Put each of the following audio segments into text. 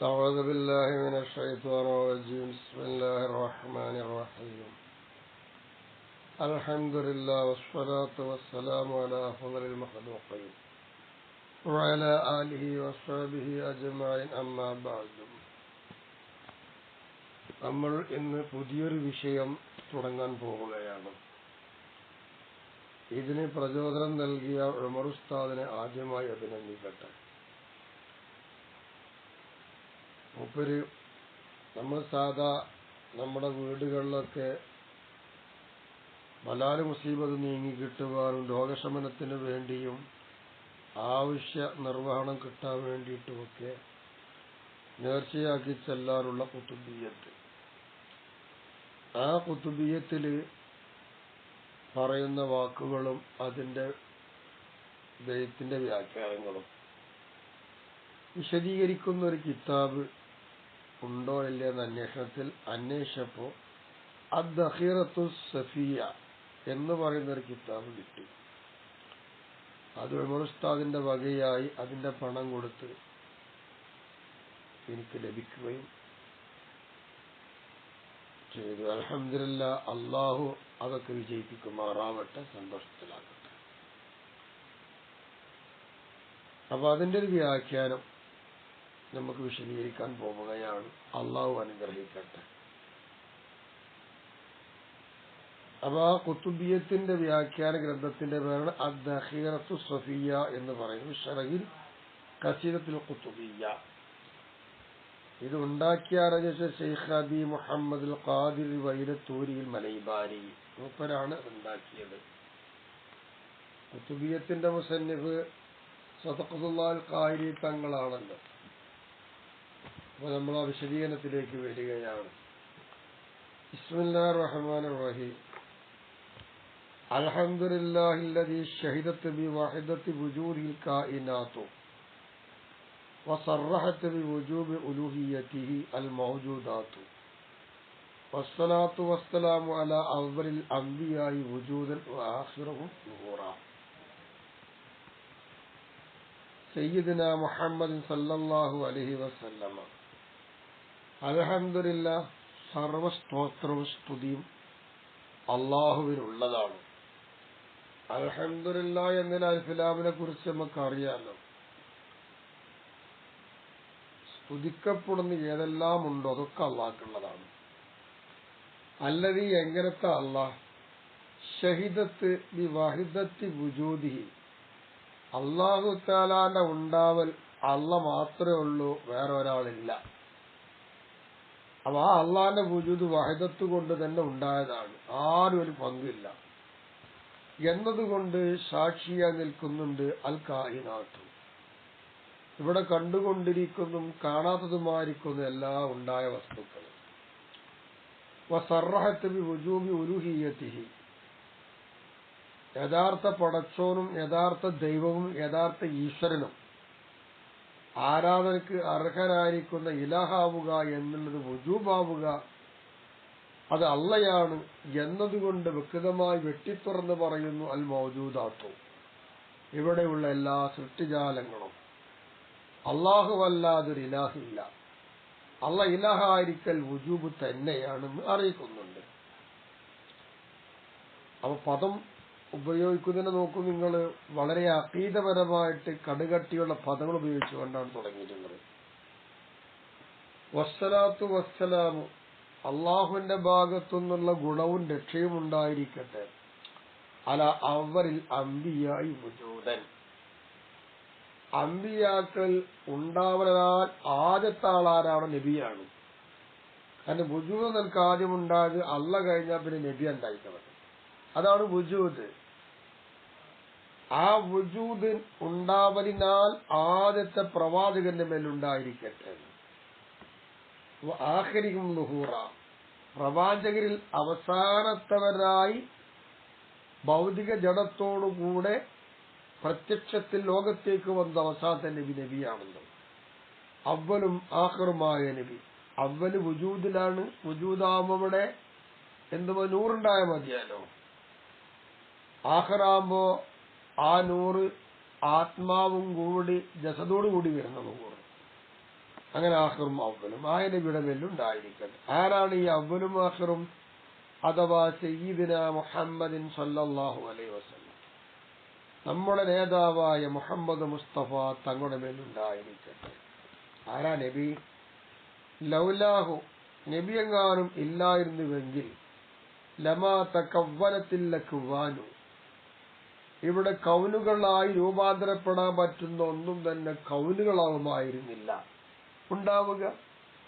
أعوذ بالله من الشيطان الرجيم بسم الله الرحمن الرحيم الحمد لله والصلاة والسلام على أفضل المخلوقين وعلى آله وصحبه أجمعين أما بعد നമ്മൾ ഇന്ന് പുതിയൊരു വിഷയം തുടങ്ങാൻ പോവുകയാണ് ഇതിന് പ്രചോദനം നൽകിയ ഉമർ ഉസ്താദിനെ ആദ്യമായി അഭിനന്ദിക്കട്ടെ മൂപ്പര് നമ്മൾ സാധാ നമ്മുടെ വീടുകളിലൊക്കെ ബലാൽ മുസീബത്ത് നീങ്ങി കിട്ടുവാനും രോഗശമനത്തിന് വേണ്ടിയും ആവശ്യ നിർവഹണം കിട്ടാൻ വേണ്ടിയിട്ടുമൊക്കെ നേർച്ചയാക്കി ചെല്ലാറുള്ള കുത്തുബീയത്ത് ആ കുത്തുബീയത്തിൽ പറയുന്ന വാക്കുകളും അതിന്റെ ദൈവത്തിന്റെ വ്യാഖ്യാനങ്ങളും വിശദീകരിക്കുന്ന ഒരു കിതാബ് ഉണ്ടോ ഇല്ലേ എന്ന അന്വേഷണത്തിൽ അന്വേഷിച്ചപ്പോ അദ്ദേഹത്തു സഫിയ എന്ന് പറയുന്ന ഒരു കിതാബ് കിട്ടി. അത് ഉമർസ്താദിന്റെ വകയായി അതിന്റെ പണം കൊടുത്ത് എനിക്ക് ലഭിക്കുകയും ചെയ്തു. അലഹമില്ല അള്ളാഹു അതൊക്കെ വിജയിപ്പിക്കുമാറാവട്ടെ സന്തോഷത്തിലാകട്ടെ. അപ്പൊ അതിന്റെ ഒരു വ്യാഖ്യാനം നമുക്ക് വിശദീകരിക്കാൻ പോവുകയാണ് അള്ളാഹു അനുഗ്രഹിക്കട്ടെ. അപ്പൊ ആ കുത്തുബിയത്തിന്റെ വ്യാഖ്യാന ഗ്രന്ഥത്തിന്റെ പേരാണ് അദ്ദേഹത്തു സഫിയ എന്ന് പറയുന്നു ഷറഹിൽ കസീരത്തിൽ കുത്തുബിയ ഇത് ഉണ്ടാക്കിയാരചിച്ച ഷെയ്ഖ് അബി മുഹമ്മദ് ഖാദിർ വൈരത്തൂരിയിൽ മലൈബാരി. മൂപ്പരാണ് ഉണ്ടാക്കിയത്. കുത്തുബിയത്തിന്റെ മുസന്നിഫ് സതഖുല്ലാൽ കാരി തങ്ങളാണല്ലോ. നമ്മൾ ആ വിശദീകരണത്തിലേക്ക് വരികയാണ് ബിസ്മില്ലാ റഹ്മാൻ റഹീം الحمد لله الذي شهدت بوحدة وجوده الكائنات وصرحت بوجوب ألوهيته الموجودات والصلاة والسلام على أول الأنبياء وجودا وآخرهم ظهورا سيدنا محمد صلى الله عليه وسلم അലഹമില്ല സർവസ്തോത്രവും സ്തുതിയും അള്ളാഹുവിനുള്ളതാണ്. അലഹമില്ല എന്നതിന് അൽഫിലാമിനെ കുറിച്ച് നമുക്ക് അറിയാലോ സ്തുതിക്കപ്പെടുന്ന ഏതെല്ലാം ഉണ്ടോ അതൊക്കെ അള്ളാഹ്ക്കുള്ളതാണ്. അല്ലത് എങ്ങനത്തെ അള്ളാഹ്? ഷഹിദത്ത് വിവാഹിതത്ത് വഹിദത്തി അള്ളാഹു താലാന്റെ ഉണ്ടാവൽ അള്ള മാത്രമേ ഉള്ളൂ വേറെ ഒരാളില്ല. അപ്പൊ ആ അള്ളാന്റെ വുജൂദ് വഹിതത്ത് കൊണ്ട് തന്നെ ഉണ്ടായതാണ്. ആരും ഒരു പങ്കില്ല. എന്നതുകൊണ്ട് സാക്ഷിയായി നിൽക്കുന്നുണ്ട് അൽ കാഹിനാത്തു ഇവിടെ കണ്ടുകൊണ്ടിരിക്കുന്നതും കാണാത്തതുമായിരിക്കുന്ന എല്ലാ ഉണ്ടായ വസ്തുക്കളും. വസറഹത്ത് വുജൂബി ഉരുഹീയത്തിഹി യഥാർത്ഥ പടച്ചോനും യഥാർത്ഥ ദൈവവും യഥാർത്ഥ ഈശ്വരനും. ആരാധനക്ക് അർഹനായിരിക്കുന്ന ഇലഹാവുക എന്നുള്ളത് വുജൂബാവുക അത് അള്ളയാണ് എന്നതുകൊണ്ട് വ്യക്തമായി വെട്ടിത്തുറന്ന് പറയുന്നു അൽ മൗജൂദാത്തു. ഇവിടെയുള്ള എല്ലാ സൃഷ്ടിജാലങ്ങളും. അള്ളാഹുവല്ലാതൊരു ഇലാഹില്ല അള്ള ഇലഹായിരിക്കൽ വുജൂബ് തന്നെയാണെന്ന് അറിയിക്കുന്നുണ്ട്. അപ്പൊ പദം ഉപയോഗിക്കുന്നതിനെ നോക്കൂ നിങ്ങൾ വളരെ അതീതപരമായിട്ട് കടുകട്ടിയുള്ള പദങ്ങൾ ഉപയോഗിച്ചുകൊണ്ടാണ് തുടങ്ങിയിരുന്നത് വസ്സലാത്തു വസ്സലാമു. അള്ളാഹുവിന്റെ ഭാഗത്തുനിന്നുള്ള ഗുണവും രക്ഷയും ഉണ്ടായിരിക്കട്ടെ. അല അവരിൽ അമ്പിയായി മുജൂതൻ അമ്പിയാക്കൾ ഉണ്ടാവലാൽ ആദ്യത്തെ ആളാരാണ് നബിയാണ്. കാരണം വുജൂദ് നിനക്ക് ആദ്യം ഉണ്ടായത് അല്ല കഴിഞ്ഞാൽ പിന്നെ നബി ഉണ്ടായിക്കുന്നത് അതാണ് വുജൂദ്. ആ വജൂദ് ഉണ്ടാവലിനാൽ ആദ്യത്തെ പ്രവാചകന്റെ മേലുണ്ടായിരിക്കട്ടെ. ആഹരിക്കും പ്രവാചകരിൽ അവസാനത്തവരായി ഭൗതിക ജഡത്തോടുകൂടെ പ്രത്യക്ഷത്തിൽ ലോകത്തേക്ക് വന്ന അവസാനത്തെ നബി നബിയാണല്ലോ. അവലും ആഹറുമായ നബി. അവൽ വുജൂദിലാണ്. വുജൂദാകുമ്പവിടെ എന്തുമോ നൂറുണ്ടായ മതിയാലോ? ആഹറാകുമ്പോ ആ നൂറ് ആത്മാവും കൂടി ജസദോട് കൂടി വരുന്ന നൂറ്. അങ്ങനെ ആഹ്റും അവലും. ആയ നബിയുടെ മേലുണ്ടായിരിക്കട്ടെ ആരാണ് ഈ അവലും ആഹ്റും? അഥവാ സയ്യിദിന മുഹമ്മദിൻ സല്ലാഹു അലൈ വസ്ലം നമ്മുടെ നേതാവായ മുഹമ്മദ് മുസ്തഫ തങ്ങളുടെ മേലുണ്ടായിരിക്കട്ടെ ആരാ നബി? ലൗലാഹു. നബി എങ്ങാനും ഇല്ലായിരുന്നുവെങ്കിൽ ലമാ തക്കവ്വലത്തില്ല കുവാനു ഇവിടെ കൗനുകളായി രൂപാന്തരപ്പെടാൻ പറ്റുന്ന ഒന്നും തന്നെ കൗനുകളാവുമായിരുന്നില്ല ഉണ്ടാവുക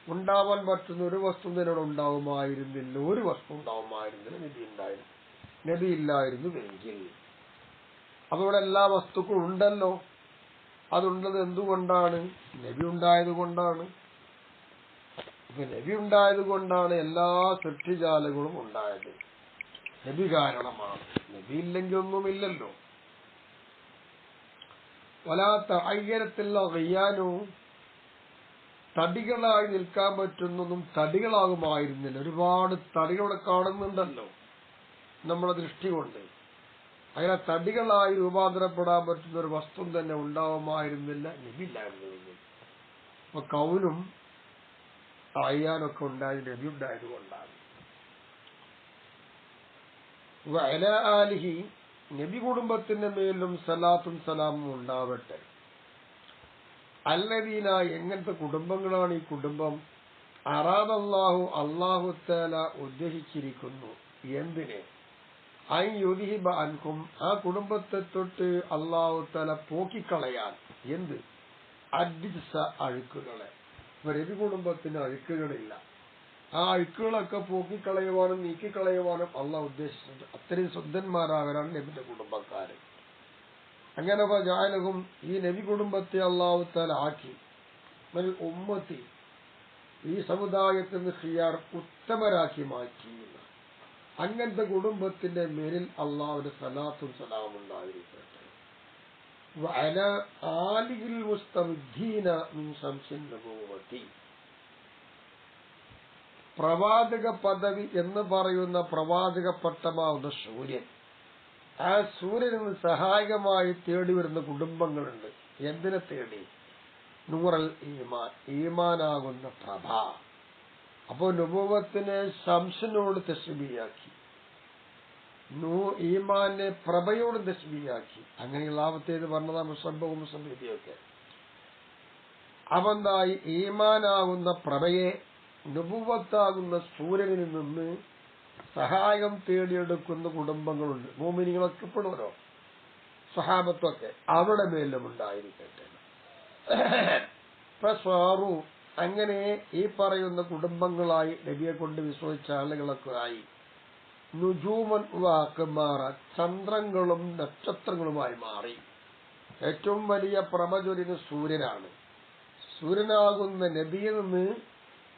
ഉണ്ടാവാൻ പറ്റുന്ന ഒരു വസ്തു തന്നെ ഉണ്ടാവുമായിരുന്നില്ല. ഒരു വസ്തു ഉണ്ടാവുമായിരുന്നില്ല. നബി ഉണ്ടായിരുന്നു നബി അപ്പൊ ഇവിടെ എല്ലാ വസ്തുക്കളും ഉണ്ടല്ലോ. അതുണ്ടത് എന്തുകൊണ്ടാണ്? നബി ഉണ്ടായത് കൊണ്ടാണ്. അപ്പൊ നബി ഉണ്ടായത് കൊണ്ടാണ് എല്ലാ സൃഷ്ടിജാലങ്ങളും ഉണ്ടായത്. നബി കാരണമാണ്. നബി ഇല്ലെങ്കിൽ ഒന്നുമില്ലല്ലോ. വലാത്ത അയ്യരത്തിലുള്ള വയ്യാനോ തടികളായി നിൽക്കാൻ പറ്റുന്നതും തടികളാകുമായിരുന്നില്ല. ഒരുപാട് തടികളെ കാണുന്നുണ്ടല്ലോ നമ്മുടെ ദൃഷ്ടി കൊണ്ട്. അങ്ങനെ തടികളായി രൂപാന്തരപ്പെടാൻ പറ്റുന്ന ഒരു വസ്തു തന്നെ ഉണ്ടാവുമായിരുന്നില്ല. നബിയില്ലായിരുന്നു അപ്പൊ കൗനും അയ്യാനൊക്കെ ഉണ്ടായി നബി ഉണ്ടായത് കൊണ്ടാണ് ആലിഹി നബി കുടുംബത്തിന്റെ മേലും സലാത്തും സലാമും ഉണ്ടാവട്ടെ. അല്ലദീന എങ്ങനത്തെ കുടുംബങ്ങളാണ് ഈ കുടുംബം? അറാദല്ലാഹു അള്ളാഹു തല ഉദ്ദേശിച്ചിരിക്കുന്നു. എന്തിനെ? ഐ യുദിഹിബ അൻകും ആ കുടുംബത്തെ തൊട്ട് അള്ളാഹു തല പോക്കിക്കളയാൻ. എന്ത്? അഡിസ അഴുക്കുകളെ. ഇവർ രവി കുടുംബത്തിന് അഴുക്കുകളില്ല. ആ അഴുക്കുകളൊക്കെ പോക്കിക്കളയുവാനും നീക്കിക്കളയുവാനും അല്ല ഉദ്ദേശിച്ചത് അത്രയും ശുദ്ധന്മാരാകാനാണ് നബിന്റെ കുടുംബക്കാര്. അങ്ങനെ ജാലകും ഈ നബി കുടുംബത്തെ അള്ളാഹു താല ആക്കി. ഉമ്മത്തി ഈ സമുദായത്തിൽ നിന്ന് ഹിയാർ ഉത്തമരാക്കി മാറ്റി. അങ്ങനത്തെ കുടുംബത്തിന്റെ മേലിൽ അള്ളാഹുവിന്റെ സലാത്തും സലാമും ഉണ്ടായിരിക്കട്ടെ. വഅല ആലിഹിൽ മുസ്തമിദ്ദീന നബുവത്തി. പ്രവാചക പദവി എന്ന് പറയുന്ന പ്രവാചക പട്ടമാവുന്ന സൂര്യൻ. ആ സൂര്യന് സഹായകമായി തേടി വരുന്ന കുടുംബങ്ങളുണ്ട്. എന്തിനെ തേടി? നൂറൽ ഈമാൻ. ഈമാനാകുന്ന പ്രഭ. അപ്പോ നുപൂവത്തിനെ ശംസനോട് തസ്ബിയാക്കി നൂ ഈമാനെ പ്രഭയോട് തസ്ബിയാക്കി അങ്ങനെയുള്ള ആവത്തേത് പറഞ്ഞതാണ് സംഭവം മുസബിയൊക്കെ അവന്തായി ഈമാനാകുന്ന പ്രഭയെ നുപുവത്താകുന്ന സൂര്യനിൽ നിന്ന് സഹായം തേടിയെടുക്കുന്ന കുടുംബങ്ങളുണ്ട്. ഭൂമിനികളൊക്കെ പെടുമല്ലോ സഹാബത്വമൊക്കെ അവരുടെ മേലും ഉണ്ടായിരിക്കട്ടെ. സ്വാറു അങ്ങനെ ഈ പറയുന്ന കുടുംബങ്ങളായി നബിയെ കൊണ്ട് വിശ്വസിച്ച ആളുകളൊക്കെ ആയി. നുജൂമൻ വാക്ക് മാറ ചന്ദ്രങ്ങളും നക്ഷത്രങ്ങളുമായി മാറി. ഏറ്റവും വലിയ പ്രമചുരിന് സൂര്യനാണ്. സൂര്യനാകുന്ന നബിയിൽ നിന്ന്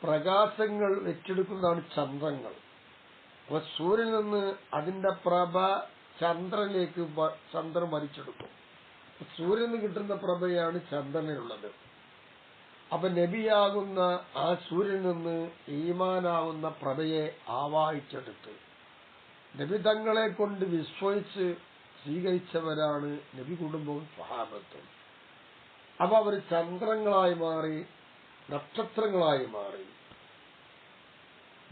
പ്രകാശങ്ങൾ വെച്ചെടുക്കുന്നതാണ് ചന്ദ്രങ്ങൾ. അപ്പൊ സൂര്യനിൽ നിന്ന് അതിന്റെ പ്രഭ ചന്ദ്രനിലേക്ക് ചന്ദ്രൻ വലിച്ചെടുക്കും സൂര്യനിൽ നിന്ന് കിട്ടുന്ന പ്രഭയാണ് ചന്ദ്രനിലുള്ളത്. അപ്പൊ നബിയാകുന്ന ആ സൂര്യനിൽ നിന്ന് ഈമാനാകുന്ന പ്രഭയെ ആവാഹിച്ചെടുത്ത് നബി തങ്ങളെ കൊണ്ട് വിശ്വസിച്ച് സ്വീകരിച്ചവരാണ് നബി കുടുംബവും സഹാബത്തും അപ്പൊ അവർ ചന്ദ്രങ്ങളായി മാറി നക്ഷത്രങ്ങളായി മാറി.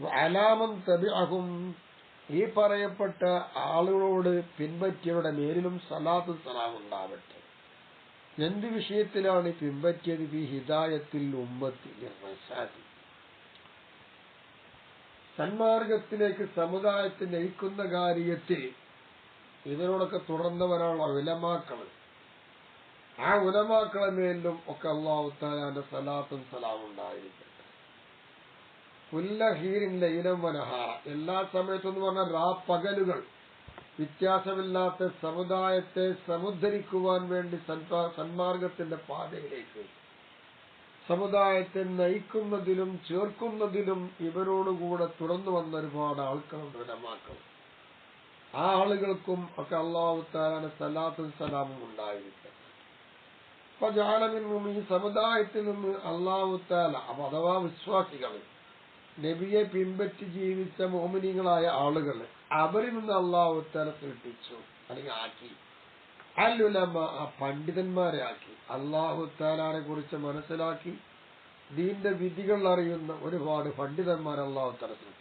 അലാമം തബിഅഹും ഈ പറയപ്പെട്ട ആളുകളോട് പിൻപറ്റിയവരുടെ മേലിലും സലാത്ത് സലാം ഉണ്ടാവട്ടെ. എന്ത് വിഷയത്തിലാണ് പിൻപറ്റിയത്? ഈ ഹിദായത്തിൽ ഉമ്മത്തി റസാദി. സന്മാർഗത്തിലേക്ക് സമുദായത്തെ നയിക്കുന്ന കാര്യത്തിൽ ഇതിനോടൊക്കെ തുടർന്നവരാണ് ഉലമാക്കൾ. ആ ഉലമാക്കളെ മേലും ഒക്കെ അള്ളാഹുത്താലാന്റെ സലാത്തും സലാം ഉണ്ടായിരിക്കട്ടെ എല്ലാ സമയത്തും എന്ന് പറഞ്ഞാൽ രാ പകലുകൾ. വ്യത്യാസമില്ലാത്ത സമുദായത്തെ സമുദ്ധരിക്കുവാൻ വേണ്ടി സന്മാർഗത്തിന്റെ പാതയിലേക്ക്. സമുദായത്തെ നയിക്കുന്നതിലും ചേർക്കുന്നതിലും ഇവരോടുകൂടെ തുറന്നു വന്ന ഒരുപാട് ആൾക്കാരുണ്ട് ഉലമാക്കൾ. ആ ആളുകൾക്കും ഒക്കെ അള്ളാഹു താലാന്റെ സലാത്തും സലാമും ഉണ്ടായിരിക്കട്ടെ അപ്പൊ സമുദായത്തിൽ നിന്ന് അള്ളാഹു താല അഥവാ വിശ്വാസികൾ നബിയെ പിൻപറ്റി ജീവിച്ച മോമിനികളായ ആളുകൾ അവരിൽ നിന്ന് അള്ളാഹു താല സൃഷ്ടിച്ചു അല്ലെങ്കിൽ ആക്കി. അല്ലുലമ്മ ആ പണ്ഡിതന്മാരെ ആക്കി. അള്ളാഹു താലാനെ കുറിച്ച് മനസ്സിലാക്കി. ദീന്റെ വിധികൾ അറിയുന്ന ഒരുപാട് പണ്ഡിതന്മാർ അള്ളാഹു തല സൃഷ്ടിച്ചു